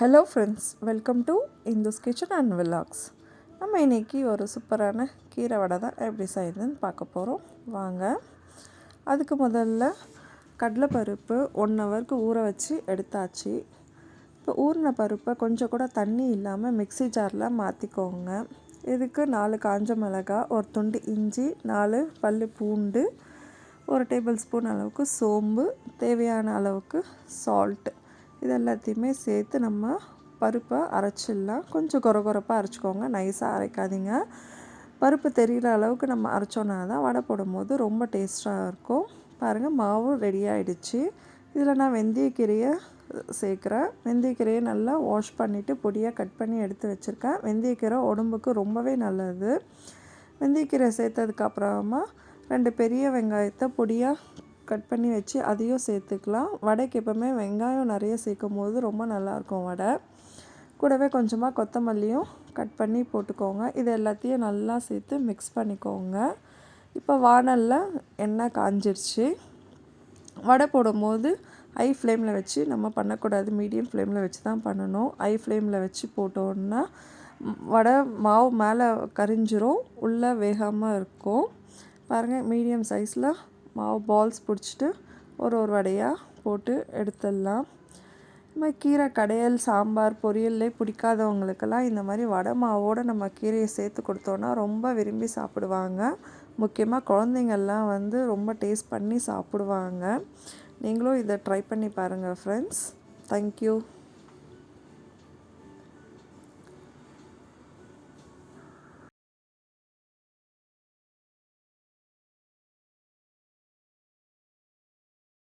Hello friends welcome to Indhu's kitchen and vlogs நம்ம இன்றைக்கி ஒரு சூப்பரான கீரை வடை தான் எப்படி செய்யுதுன்னு பார்க்க போகிறோம் வாங்க. அதுக்கு முதல்ல கடலைப்பருப்பு ஒன் ஹவருக்கு ஊற வச்சு எடுத்தாச்சு. இப்போ ஊறின பருப்பை கொஞ்சம் கூட தண்ணி இல்லாமல் மிக்சி ஜாரில் மாற்றிக்கோங்க இதுக்கு நாலு காஞ்ச மிளகாய் ஒரு துண்டு இஞ்சி நாலு பல் பூண்டு ஒரு டேபிள் ஸ்பூன் அளவுக்கு சோம்பு தேவையான அளவுக்கு சால்ட்டு இது எல்லாத்தையுமே சேர்த்து நம்ம பருப்பை அரைச்சிடலாம். கொஞ்சம் குறை குறைப்பாக அரைச்சிக்கோங்க. நைஸாக அரைக்காதீங்க. பருப்பு தெரிகிற அளவுக்கு நம்ம அரைச்சோன்னா தான் வடை போடும்போது ரொம்ப டேஸ்ட்டாக இருக்கும். பாருங்கள் மாவும் ரெடி ஆகிடுச்சு இதில் நான் வெந்தயக்கீரையை சேர்க்குறேன். வெந்தயக்கீரையை நல்லா வாஷ் பண்ணிவிட்டு பொடியாக கட் பண்ணி எடுத்து வச்சுருக்கேன். வெந்தயக்கீரை உடம்புக்கு ரொம்பவே நல்லது. வெந்தயக்கீரை சேர்த்ததுக்கப்புறமா ரெண்டு பெரிய வெங்காயத்தை பொடியாக கட் பண்ணி வச்சு அதையும் சேர்த்துக்கலாம். வடைக்கு எப்போவுமே வெங்காயம் நிறைய சேர்க்கும் போது ரொம்ப நல்லாயிருக்கும் வடை. கூடவே கொஞ்சமாக கொத்தமல்லியும் கட் பண்ணி போட்டுக்கோங்க. இது எல்லாத்தையும் நல்லா சேர்த்து மிக்ஸ் பண்ணிக்கோங்க. இப்போ வானலில் எண்ணெய் காஞ்சிருச்சு. வடை போடும்போது ஹை ஃப்ளேமில் வச்சு நம்ம பண்ணக்கூடாது. மீடியம் ஃப்ளேமில் வச்சு தான் பண்ணணும். ஹை ஃப்ளேமில் வச்சு போட்டோன்னா வடை மாவு மேலே கரிஞ்சிரும். உள்ளே வேகாமல் இருக்கும். பாருங்கள் மீடியம் சைஸில் மாவு பால்ஸ் பிடிச்சிட்டு ஒரு ஒரு வடையாக போட்டு எடுத்துடலாம். இந்த மாதிரி கீரை கடையல் சாம்பார் பொரியல்லே பிடிக்காதவங்களுக்கெல்லாம் இந்த மாதிரி வடை மாவோடு நம்ம கீரையை சேர்த்து கொடுத்தோன்னா ரொம்ப விரும்பி சாப்பிடுவாங்க. முக்கியமாக குழந்தைங்கள்லாம் வந்து ரொம்ப டேஸ்ட் பண்ணி சாப்பிடுவாங்க. நீங்களும் இதை ட்ரை பண்ணி பாருங்கள் ஃப்ரெண்ட்ஸ் தேங்க்யூ